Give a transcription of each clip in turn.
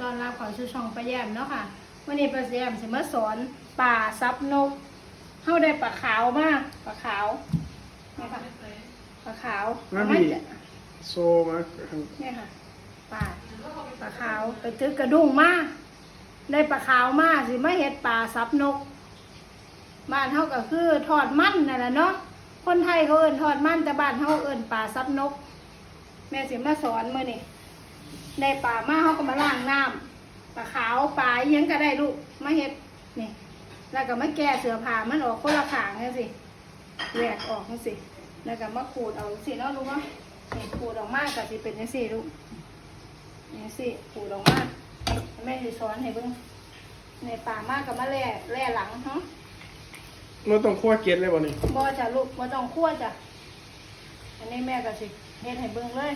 ตอนรับเขอชื่อช่องปลาแยมเนาะค่ะวันนี้ปลาแยมสิมาสอนป่าซับนกเฮาได้ปลาขาวมากปลาขาวนี่ค่ะปลาขาวงั้นเอามีมาโซมาเนี่ยค่ะปลาปลาขาวไปตึกกระดุงมาได้ปลาขาวมาสิมาเฮ็ดป่าซับนกบ้านเฮาก็คือทอดมันนั่นแหละเนาะคนไทยเขาเอิ้นทอดมันแต่บ้านเฮาเอิ้นป่าซับนก แม่สิมาสอนมื้อนี้ ได้ปลามาเฮาก็มาล้างน้ำปลาขาวปลาอิหยังก็ได้ลูกมาเฮ็ดนี่ แล้วก็มาแก้เสื้อผ้ามันออกคนละข้างจังซี่แหวกออกจังซี่แล้วก็มาขูดเอาจังซี่เนาะลูกเนาะนี่ขูดออกมาก็สิเป็นจังซี่ลูกจังซี่ขูดออกมาแม่สิสอนให้เบิ่งในป่ามากกับมาแล่แล่หลังเนาะเราต้องคั่วเกล็ดเลยบ่นี่บ่จ้ะลูกบ่ต้องคั่วจ้ะอันนี้แม่ก็สิเฮ็ดให้เบิ่งเลย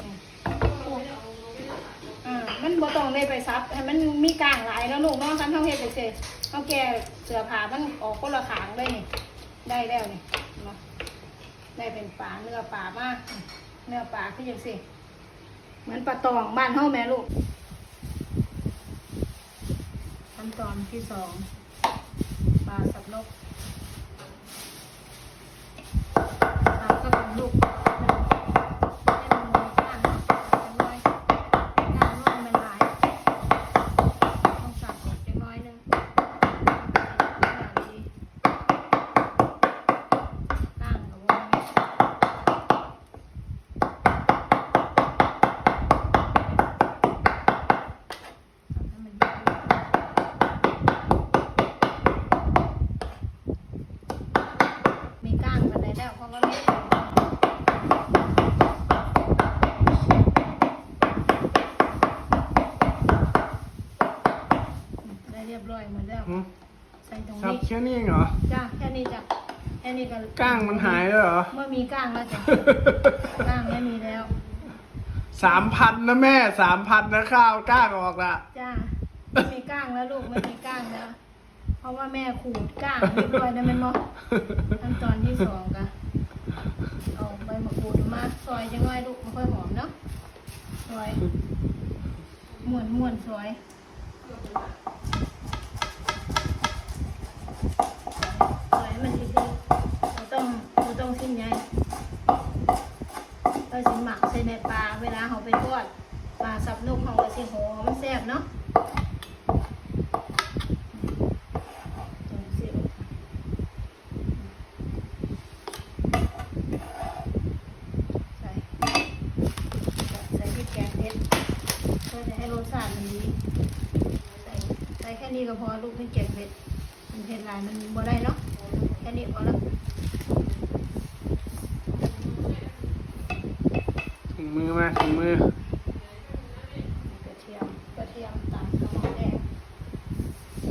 นี่ อ่ามันบ่ต้องได้ไปซับให้มันมีกลางหลายแล้วลูกเนาะคันเฮาเฮ็ดจังซี่เฮาแก้เสือผ้ามันออกคนละขางเลยนี่ ได้แล้วนี่เนาะได้เป็นปลาเนื้อปลามากเนื้อปลาคือจังซี่เหมือนปลาตองบ้านเฮาแม่ลูกขั้นตอนที่สองปลาสับนกเราก็ลงลูกให้มันมีก้างเล็กน้อยก้างน้อยมันหลายต้องสับออกเล็กน้อยหนึงดีก้างกับวงให้มันอยู่มีก้างกันได้แล้วเพราะว่าไม่ได้ได้เรียบร้อยหมดแล้ว หืม ใส่ตรงครับนี้แค่นี้เองเหรอ จ้าแค่นี้จ้ะแค่นี้ก็ก้างมันหายแล้วเหรอเมื่อมีก้างแล้วจ้ะก้างไม่มีแล้วสามพันนะแม่สามพันนะข้าวก้างออกละจ้าไม่มีก้างแล้วลูกไม่มีก้างแล้ว เพราะว่าแม่ขูดก้างเรียบร้อยแล้วแมันเนาะขั้นตอนที่สองก็เอาใบมะกรูดมาซอยจังไงลูกมันค่อยหอมเนาะ ซอยม้วนม้วนๆซอยซอยให้มันดีๆเราต้อง เราต้องสิ้นใหญ่เราสิหมักใส่ในปลาเวลาเขาไปทอดปลาสับนุกเขาก็สิหอมมันแซ่บเนาะใส่พริกแกงเผ็ดเพื่อจะให้รสชาติมันดีใส่ใส่แค่นี้ก็พอลูกพริกแกงเผ็ดมันเผ็ดหลายมันบ่ได้เนาะแค่นี้พอแล้ว ถุง มือมาถุงมือ กระเทียมกระเทียมตามหอมแดง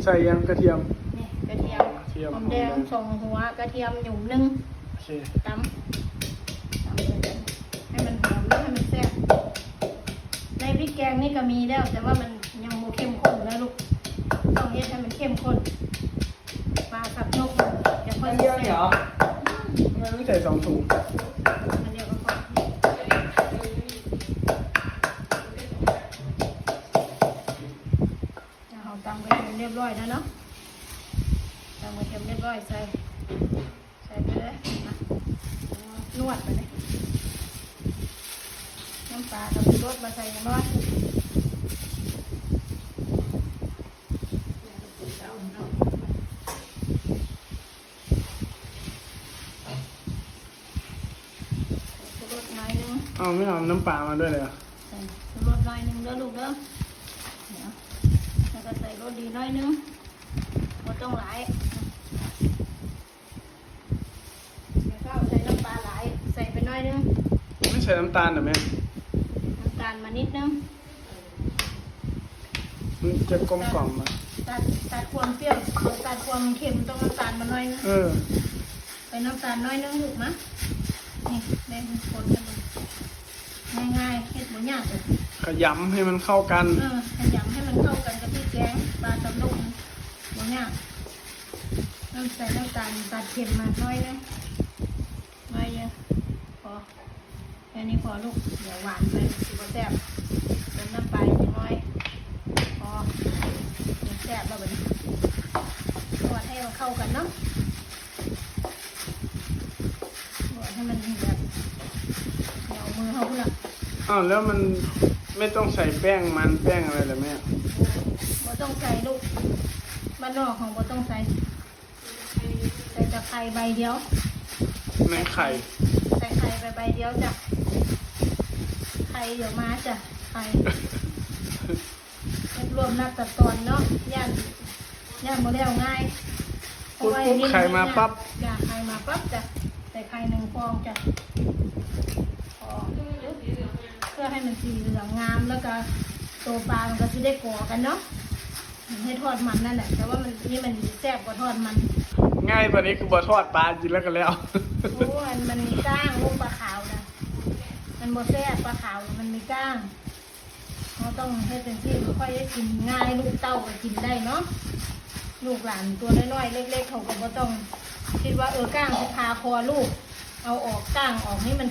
ใส่ยังกระเทียม นี่กระเทียมกระเทียม หอมแดงสองหัวกระเทียมหยุ่มหนึงโอเคตำตำเลยให้มันหอมแล้วให้มันแซ่บในพริกแกงนี่ก็มีแล้ว แต่ว่ามันยังโมเข้มข้นนะลูกต้องเฮ็ดให้มันเข้มข้นปลาสับนกมันจะค่อยอันแซ่เดียวบเหรอทำไมไม่ใส่สองถุง อันเดียวก็พอเราตำก ระเทียมเรียบร้อยแล้วเนาะตำกระเทียมเรียบร้อยใส่ ใส่ไปเลยนะนวดไปเลยน้ำปลากับรสมาใส่กันด้วยรสน้อยนึงเอาไม่เอาน้ำปลามาด้วยเลยเหรอใส่รสน้อยนึงเด้อลูกเด้อเดี๋ยว แล้วก็ใส่รสดีน้อยนึงไม่ต้องหลายเดี๋ยวก็ใส่น้ำปลาหลาย ใส่ไปน้อยนึง ไม่ใส่น้ำตาลเหรอแม่น้ำตาลมานิดนึงมันจะกลมกล่อมอะตัดตัดความเปรี้ยวตัดความเค็มต้องน้ำตาลมาหน่อยนึงเออไปน้ำตาลน้อยนึงถูกไหมนี่แบ่งคนกันเลยง่ายๆเฮ็ดบ่ยากเลยขยำให้มันเข้ากัน เออ ขยำให้มันเข้ากันกับพริกแกงปลาตับลูก บ่ยากน้ำใส่น้ำตาลตัดเค็มมาน้อยนึงน้อยเยอะพอแค่นี้พอลูก เดี๋ยวหวานไปสิบ่แซ่บเติมน้ำปลาอีกน้อยซ่บแล้วบัดนี้ทอดให้มันเข้ากันเนาะทอดให้มันแบบเหนียวมือเขาเนาะอ้าวแล้วมันไม่ต้องใส่แป้งมันแป้งอะไรเหรอแม่บ่ต้องใส่ลูก บ้านนอกของบ่ต้องใส่ใส่แต่ไข่ใบเดียวในไข่ใส่ไข่ไปใบเดียวจ้ะไข่เดี๋ยวมาจ้ะไข่รวมนัดตัดตอนเนาะย่านย่านโมเดลง่ายปุ๊บปุ๊บไข่มาปั๊บจ้ะไข่มาปั๊บจ้ะใส่ไข่หนึ่งฟองจ้ะพอเพื่อให้มันสีเหลืองงามแล้วก็ตัวปลามันก็จะได้ก่อกันเนาะ ให้ทอดมันนั่นแหละ แต่ว่ามันนี่มันแซ่บกว่าทอดมัน ง่ายกว่านี้คือบะทอดปลากินแล้วกันแล้วโอ้มันมันมีก้างลูกปลาขาวนะมันโมแซ่บปลาขาวน่ะมันมีก้างเราต้องให้เป็นที่ค่อยได้กินง่ายลูกเต้าก็กินได้เนาะลูกหลานตัวน้อยๆเล็กๆเขาก็บ่ต้องคิดว่าเออก้างจะพาคอลูก เอาออกก้างออกให้มัน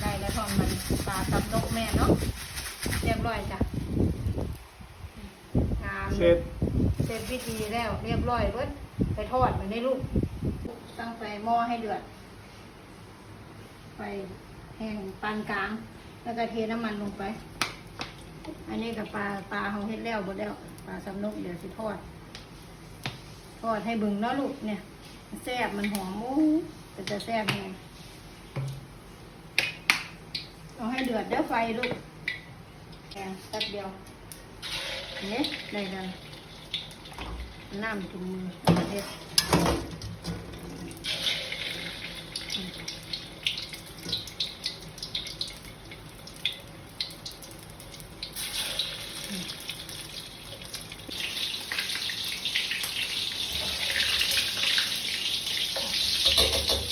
ได้แล้วทอดมันปลาตับนกแม่เนาะเรียบร้อยจ้ะงาม เสร็จเสร็จพิธีแล้วเรียบร้อยเบิดไปทอดมันได้ลูกตั้งไฟหม้อให้เดือดไฟแห้งปานกลาง แล้วก็เทน้ำมันลงไป อันนี้กับปลาปลาเขาเฮ็ดแล้วหมดแล้วปลาสำนกเดี๋ยวสิทอด ทอดให้บึงเนาะลูกเนี่ยแซ่บมันหอมโอ้แต่จะแซ่บไงเอาให้เดือดเดี๋ยวไฟลูกแกงแป๊บเดียว เนี่ยได้เลยน้ำจุ่มมือเอาเฮ็ด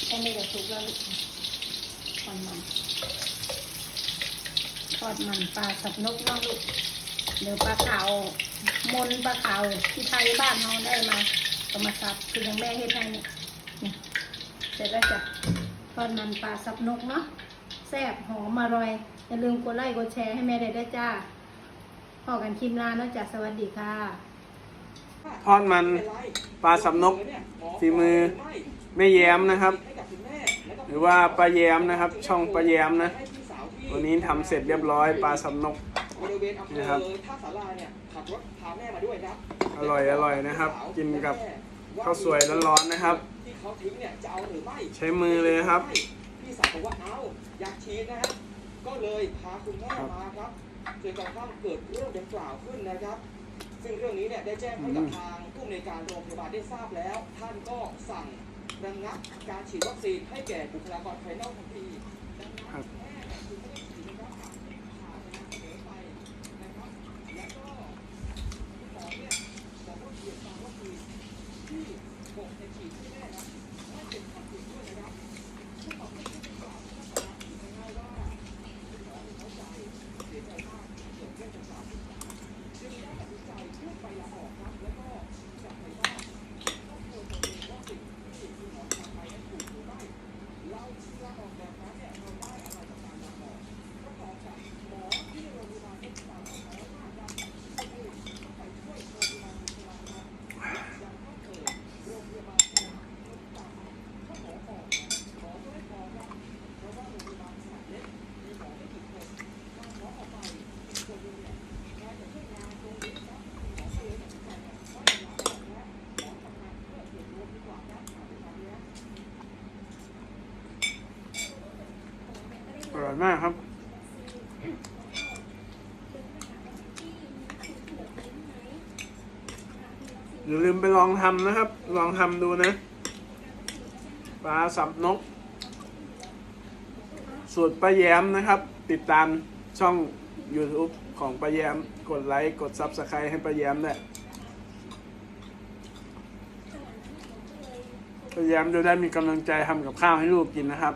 แค่นี้ก็สุกแล้วทอดมันทอดมันปลาสับนกน้องลูก เดี๋ยวปลาขาวมนปลาขาวที่ไทยบ้านเราได้มาก็มาสับคือยังแม่เฮ็ดให้เนี่ยเสร็จแล้วจ้ะทอดมันปลาสับนกเนาะแซ่บหอมอร่อย อย่าลืมกดไลค์กดแชร์ให้แม่ได้ด้วยจ้าพอกันคลิปหน้าเนาะจ้ะสวัสดีค่ะ ทอดมันปลาสับนกฝีมือแม่แย้มนะครับ หรือว่าปลาแย้มนะครับ ช่องปลาแย้มนะวันนี้ทำเสร็จเรียบร้อยปลาสับนก บริเวณอำเภนี่อครับท่าสาราเนี่ยขับรถพาแม่มาด้วยครับ อร่อยอร่อยนะครับ กินกับข้าวสวยร้อนๆนะครับ ที่เขาทิ้งเนี่ยจะเอาหรือไม่ใช้มือเลยครับ พี่สาวบอกว่าเอาอยากฉีดนะฮะก็เลยพาคุณแม่มาครับจนกระทั่งเกิดเรื่องดังกล่าวขึ้นนะครับ ซึ่งเรื่องนี้เนี่ยได้แจ้งให้กับทางผู้อำนวยการโรงพยาบาลได้ทราบแล้ว ท่านก็สั่งระงับการฉีดวัคซีนให้แก่บุคลากรภายนอกทันทีดังนั้นครับ ร่อยมากครับ อย่าลืมไปลองทำนะครับ ลองทำดูนะ ปลาสับนก สูตรป้าแย้มนะครับ ติดตามช่อง YouTube ของป้าแย้ม กดไลค์ กด Subscribe ให้ป้าแย้มด้วยป้าแยมจะได้มีกำลังใจทำกับข้าวให้ลูกกินนะครับ